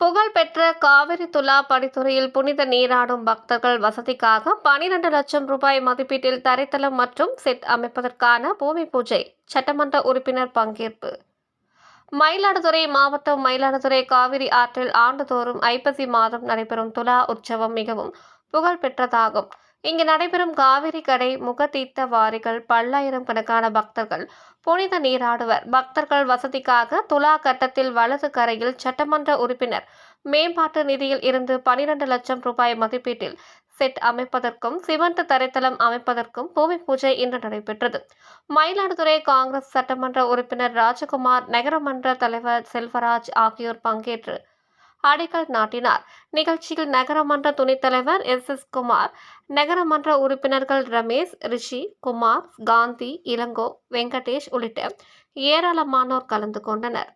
புகழ்பெற்ற காவிரி துலா படித்துறையில் புனித நீராடும் பக்தர்கள் வசதிக்காக பனிரெண்டு லட்சம் ரூபாய் மதிப்பீட்டில் தரைத்தளம் மற்றும் செட் அமைப்பதற்கான பூமி பூஜை சட்டமன்ற உறுப்பினர் பங்கேற்பு. மயிலாடுதுறை மாவட்டம் மயிலாடுதுறை காவிரி ஆற்றில் ஆண்டுதோறும் ஐப்பசி மாதம் நடைபெறும் துலா உற்சவம் மிகவும் புகழ்பெற்றதாகும் இங்கு நடைபெறும் காவிரி கடை முகத்தீர்த்த வாரிகள் பல்லாயிரம் கணக்கான பக்தர்கள் புனித நீராடுவர். பக்தர்கள் வசதிக்காக துலா கட்டத்தில் வலது கரையில் சட்டமன்ற உறுப்பினர் மேம்பாட்டு நிதியில் இருந்து பனிரெண்டு லட்சம் ரூபாய் மதிப்பீட்டில் செட் அமைப்பதற்கும் சிமெண்ட் தரைத்தளம் அமைப்பதற்கும் பூமி பூஜை இன்று நடைபெற்றது. மயிலாடுதுறை காங்கிரஸ் சட்டமன்ற உறுப்பினர் ராஜகுமார் நகரமன்ற தலைவர் செல்வராஜ் ஆகியோர் பங்கேற்று அடிக்கல் நாட்டினார். நிகழ்ச்சியில் நகரமன்ற துணைத் தலைவர் எஸ். எஸ். குமார் நகரமன்ற உறுப்பினர்கள் ரமேஷ் ரிஷி குமார் காந்தி இளங்கோ வெங்கடேஷ் உள்ளிட்ட ஏராளமானோர் கலந்து கொண்டனர்.